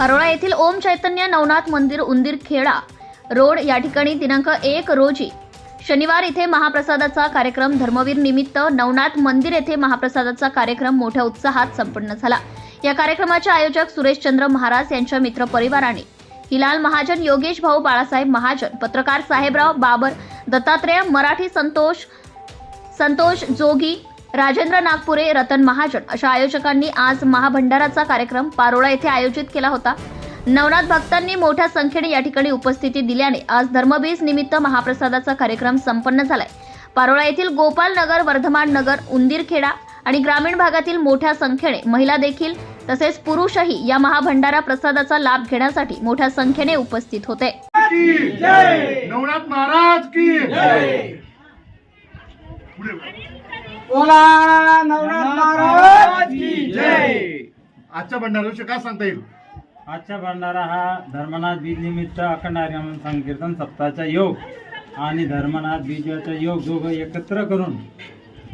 पारोळा येथील ओम चैतन्य नवनाथ मंदिर उंदीर खेडा रोड या ठिकाणी दिनांक एक रोजी शनिवार इथे महाप्रसादाचा कार्यक्रम. धर्मवीर निमित्त नवनाथ मंदिर येथे महाप्रसादाचा कार्यक्रम मोठ्या उत्साहात संपन्न झाला. या कार्यक्रमाचे आयोजक सुरेशचंद्र महाराज यांच्या मित्रपरिवाराने हिलाल महाजन योगेश भाऊ बाळासाहेब महाजन पत्रकार साहेबराव बाबर दत्तात्रेय मराठी संतोष संतोष जोगी राजेंद्र नागपुरे रतन महाजन अशा आयोजकांनी आज महाभंडाराचा कार्यक्रम पारोळा येथे आयोजित केला होता. नवनाथ भक्तांनी मोठ्या संख्येने या ठिकाणी उपस्थिती दिल्याने आज धर्मबीज निमित्त महाप्रसादाचा कार्यक्रम संपन्न झालाय. पारोळा येथील गोपाल नगर वर्धमान नगर उंदीरखेडा आणि ग्रामीण भागातील मोठ्या संख्येने महिला देखील तसेच पुरुषही या महाभंडारा प्रसादाचा लाभ घेण्यासाठी मोठ्या संख्येने उपस्थित होते. नवनाथ महाराज की बोला. नवनाथ महाराज की जय. आजच्या भंडाराविषयी काय सांगता येईल? आजचा भंडारा हा धर्मनाथ बीज निमित्त अखंड हरिनाम संकीर्तन सप्ताहाचा योग आणि धर्मनाथ बीजाचा योग दोघं एकत्र करून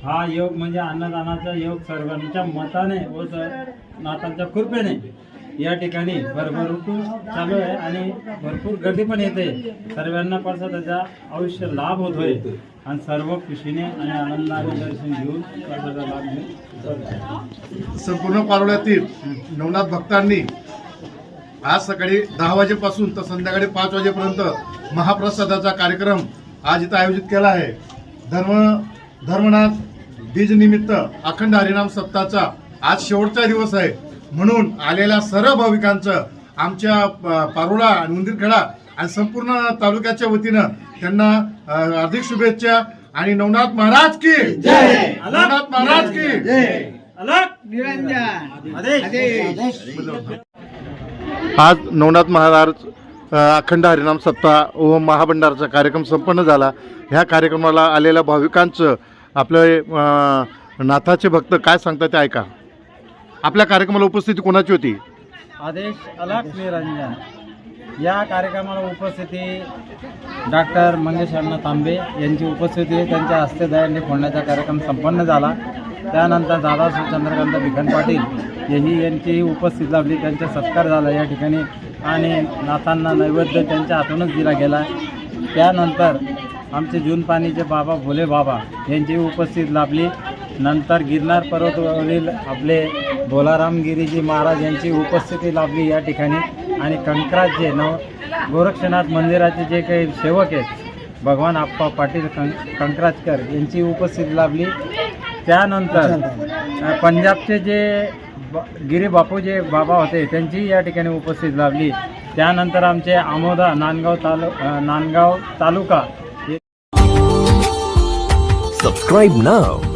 हा योग म्हणजे अन्नदानाचा योग सर्वांच्या मताने व स- नाथांच्या कृपेने या ठिकाणी भरभरून चालू आहे आणि भरपूर गर्दी पण येते. सर्वांना प्रसादाचा आयुष्य लाभ होतोय. आणि सर्व खुशीने आणि आनंदाने दर्शन घेऊन प्रसादाचा लाभ घेऊन संपूर्ण पारोळ्यातील नवनाथ भक्तांनी आज सकाळी दहा वाजेपासून तर संध्याकाळी पाच वाजेपर्यंत महाप्रसादाचा कार्यक्रम आज इथं आयोजित केला आहे. धर्म धर्मनाथ बीज निमित्त अखंड हरिनाम सत्ताचा आज शेवटचा दिवस आहे. म्हणून आलेल्या सर्व भाविकांचं आमच्या पारोळा आणि उंदीरखेडा आणि संपूर्ण तालुक्याच्या वतीनं त्यांना हार्दिक शुभेच्छा आणि नवनाथ महाराज की जय! नवनाथ महाराज की जय! अलग! निरंजन! आदेश! आज नवनाथ महाराज अखंड हरिनाम सप्ताह व महाभंडारचा कार्यक्रम संपन्न झाला. ह्या कार्यक्रमाला आलेल्या भाविकांचं आपले नाथाचे भक्त काय सांगतात ते ऐका. आपल्या कार्यक्रमाला उपस्थिती कोणाची होती? आदेश अलग निरंजन या कार्यक्रमाला उपस्थिती डॉक्टर मंगेश अण्णा तांबे यांची उपस्थिती त्यांच्या हस्ते दयांनी फोडण्याचा कार्यक्रम संपन्न झाला. त्यानंतर दादा चंद्रकांत भिकन पाटील यांनी यांचीही उपस्थिती लाभली. त्यांचा सत्कार झाला या ठिकाणी. आणि नाथांना नैवेद्य त्यांच्या हातूनच दिला गेला. त्यानंतर आमचे जून पाणीचे बाबा भोले बाबा यांची उपस्थिती लाभली. नंतर गिरनार पर्वतावरील आपले बोलारामगिरीजी महाराज यांची उपस्थिती लाभली या ठिकाणी. आणि कंकरात जे नव गोरक्षनाथ मंदिराचे जे काही सेवक आहेत भगवान आप्पा पाटील कं कंकराजकर यांची उपस्थिती लाभली. त्यानंतर पंजाबचे जे ब गिरी बापू जे बाबा होते त्यांची या ठिकाणी उपस्थिती लाभली. त्यानंतर आमचे आमोदा नांदगाव तालु Nandgaon taluka. Subscribe Subscribe